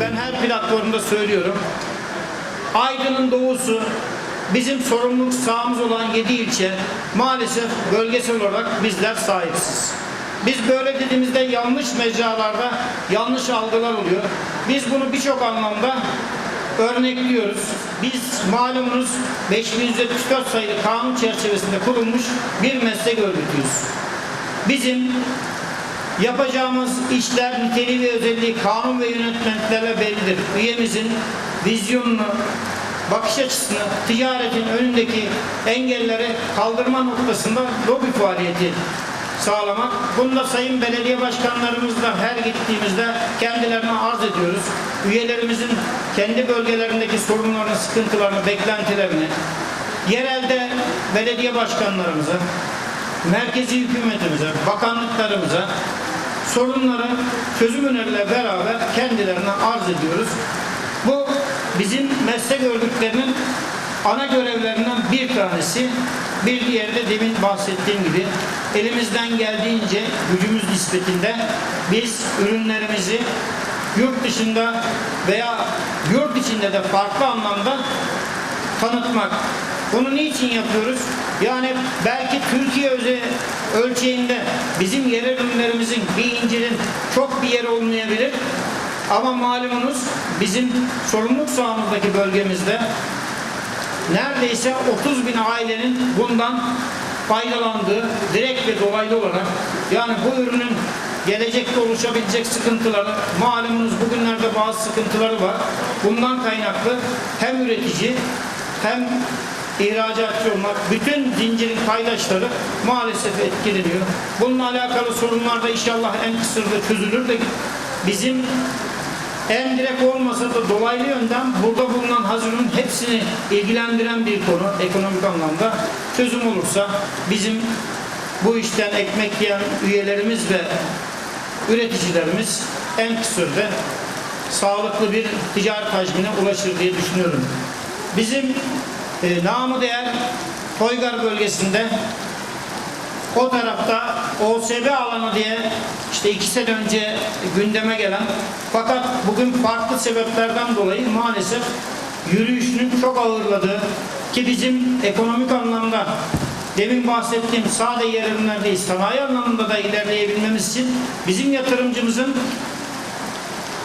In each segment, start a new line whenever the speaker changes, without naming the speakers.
Ben her platformda söylüyorum. Aydın'ın doğusu bizim sorumluluk sahamız olan 7 ilçe maalesef bölgesel olarak bizler sahipsiz. Biz böyle dediğimizde yanlış mecralarda yanlış algılar oluyor. Biz bunu birçok anlamda örnekliyoruz. Biz malumunuz 5174 sayılı kanun çerçevesinde kurulmuş bir meslek örgütüyüz. Bizim Yapacağımız işler niteliği ve özelliği kanun ve yönetmeliklerle bellidir. Üyemizin vizyonunu, bakış açısını, ticaretin önündeki engelleri kaldırma noktasında lobi faaliyeti sağlamak. Bunu da sayın belediye başkanlarımızla her gittiğimizde kendilerine arz ediyoruz. Üyelerimizin kendi bölgelerindeki sorunlarını, sıkıntılarını, beklentilerini, yerelde belediye başkanlarımıza, merkezi hükümetimize, bakanlıklarımıza sorunları çözüm öneriyle beraber kendilerine arz ediyoruz. Bu bizim meslek örgütlerinin ana görevlerinden bir tanesi. Bir diğeri de demin bahsettiğim gibi elimizden geldiğince gücümüz nispetinde biz ürünlerimizi yurt dışında veya yurt içinde de farklı anlamda tanıtmak. Bunu niçin yapıyoruz? Yani belki Türkiye özel ölçeğinde bizim yerel ürünlerimizin bir incirin çok bir yeri olmayabilir. Ama malumunuz bizim sorumluluk sahamızdaki bölgemizde neredeyse 30 bin ailenin bundan faydalandığı direkt ve dolaylı olarak yani bu ürünün gelecekte oluşabilecek sıkıntıları malumunuz bugünlerde bazı sıkıntıları var. Bundan kaynaklı hem üretici hem ihracatçı olmak, bütün zincirin paydaşları maalesef etkileniyor. Bununla alakalı sorunlar da inşallah en kısa sürede çözülür de bizim en direkt olmasa da dolaylı yönden burada bulunan hazırın hepsini ilgilendiren bir konu ekonomik anlamda çözüm olursa bizim bu işten ekmek yiyen üyelerimiz ve üreticilerimiz en kısa sürede sağlıklı bir ticaret hacmine ulaşır diye düşünüyorum. Bizim e, namı değer Toygar bölgesinde o tarafta OSB alanı diye işte iki sene önce gündeme gelen fakat bugün farklı sebeplerden dolayı maalesef yürüyüşünün çok ağırladığı ki bizim ekonomik anlamda demin bahsettiğim sade yer ürünler değil sanayi anlamında da ilerleyebilmemiz için bizim yatırımcımızın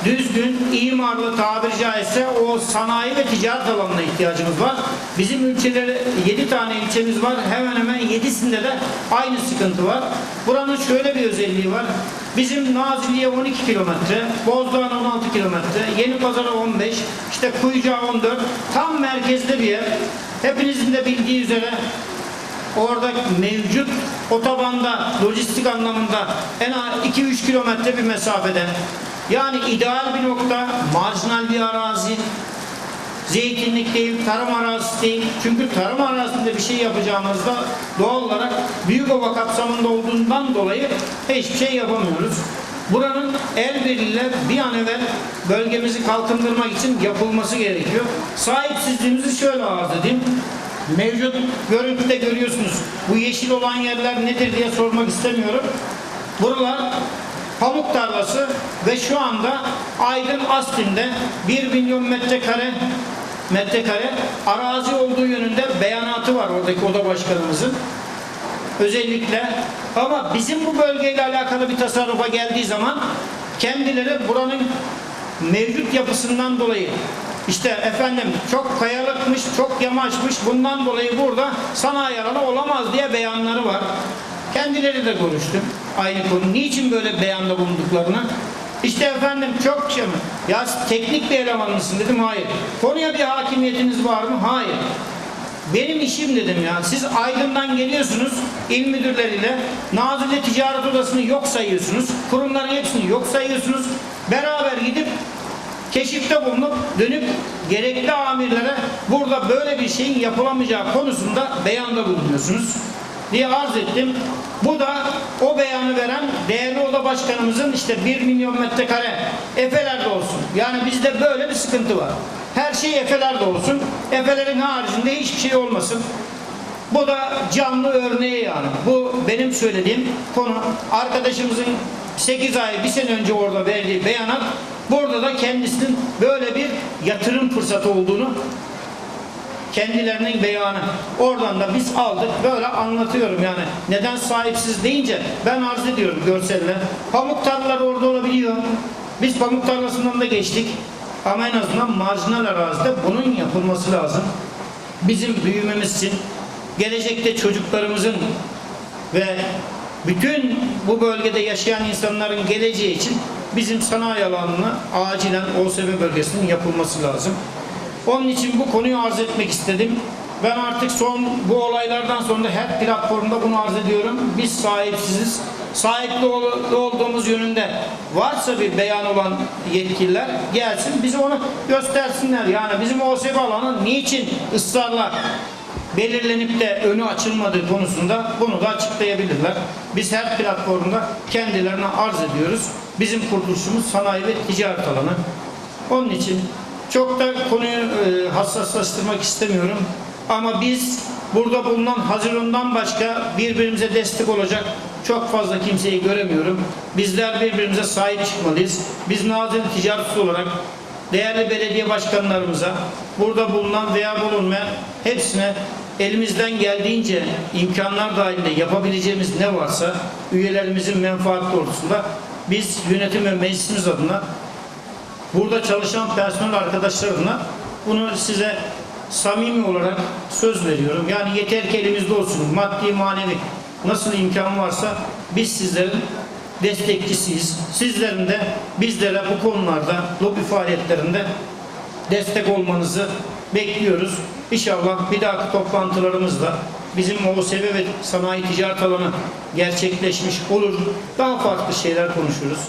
düzgün, imarlı tabiri caizse o sanayi ve ticaret alanına ihtiyacımız var. Bizim ülkeleri 7 tane ilçemiz var. Hemen hemen 7'sinde de aynı sıkıntı var. Buranın şöyle bir özelliği var. Bizim Nazilli'ye 12 kilometre, Bozdoğan 16 kilometre, Yeni Pazar'a 15, işte Kuyucağa 14. Tam merkezde bir yer. Hepinizin de bildiği üzere orada mevcut otobanda lojistik anlamında en az 2-3 kilometre bir mesafede yani ideal bir nokta marjinal bir arazi zeytinlik değil, tarım arazisi değil. Çünkü tarım arazisinde bir şey yapacağımızda doğal olarak Büyükova kapsamında olduğundan dolayı hiçbir şey yapamıyoruz. Buranın el birliğiyle bir an evvel bölgemizi kalkındırmak için yapılması gerekiyor. Sahipsizliğimizi şöyle arz edeyim. Mevcut görüntüde görüyorsunuz. Bu yeşil olan yerler nedir diye sormak istemiyorum. Buralar pamuk tarlası ve şu anda Aydın Astin'de 1 milyon metrekare metrekare arazi olduğu yönünde beyanatı var oradaki oda başkanımızın. Özellikle ama bizim bu bölgeyle alakalı bir tasarrufa geldiği zaman kendileri buranın mevcut yapısından dolayı işte efendim çok kayalıkmış, çok yamaçmış bundan dolayı burada sanayi alanı olamaz diye beyanları var. Kendileri de konuştum aynı konu. Niçin böyle beyanda bulunduklarını. İşte efendim çok şey mi? Ya teknik bir eleman mısın dedim. Hayır. Konuya bir hakimiyetiniz var mı? Hayır. Benim işim dedim ya. Siz Aydın'dan geliyorsunuz il müdürleriyle Nazilli Ticaret Odası'nı yok sayıyorsunuz. Kurumların hepsini yok sayıyorsunuz. Beraber gidip keşifte bulunup dönüp gerekli amirlere burada böyle bir şeyin yapılamayacağı konusunda beyanda bulunuyorsunuz diye arz ettim. Bu da o beyanı veren değerli oda başkanımızın işte 1 milyon metrekare Efeler'de olsun. Yani bizde böyle bir sıkıntı var. Her şey Efeler'de olsun. Efelerin haricinde hiçbir şey olmasın. Bu da canlı örneği yani. Bu benim söylediğim konu. Arkadaşımızın 8 ay, bir sene önce orada verdiği beyanat burada da kendisinin böyle bir yatırım fırsatı olduğunu kendilerinin beyanı. Oradan da biz aldık. Böyle anlatıyorum yani. Neden sahipsiz deyince ben arz ediyorum görselle. Pamuk tarlaları orada olabiliyor. Biz pamuk tarlasından da geçtik. Ama en azından marjinal arazide bunun yapılması lazım. Bizim büyümemiz için, gelecekte çocuklarımızın ve bütün bu bölgede yaşayan insanların geleceği için bizim sanayi alanına acilen OSB bölgesinin yapılması lazım. Onun için bu konuyu arz etmek istedim. Ben artık son bu olaylardan sonra her platformda bunu arz ediyorum. Biz sahipsiziz. Sahipli ol- olduğumuz yönünde varsa bir beyan olan yetkililer gelsin bize onu göstersinler. Yani bizim OSB alanı niçin ısrarla belirlenip de önü açılmadığı konusunda bunu da açıklayabilirler. Biz her platformda kendilerine arz ediyoruz. Bizim kuruluşumuz sanayi ve ticaret alanı. Onun için çok da konuyu e, hassaslaştırmak istemiyorum. Ama biz burada bulunan Haziran'dan başka birbirimize destek olacak çok fazla kimseyi göremiyorum. Bizler birbirimize sahip çıkmalıyız. Biz Nazilli Ticaret olarak değerli belediye başkanlarımıza, burada bulunan veya bulunmayan hepsine elimizden geldiğince imkanlar dahilinde yapabileceğimiz ne varsa üyelerimizin menfaat doğrultusunda biz yönetim ve meclisimiz adına burada çalışan personel arkadaşlarına bunu size samimi olarak söz veriyorum. Yani yeter ki elimizde olsun. Maddi manevi nasıl imkan varsa biz sizlerin destekçisiyiz. Sizlerin de bizlere bu konularda lobi faaliyetlerinde destek olmanızı bekliyoruz. İnşallah bir dahaki toplantılarımızda bizim OSB ve sanayi ticaret alanı gerçekleşmiş olur. Daha farklı şeyler konuşuruz.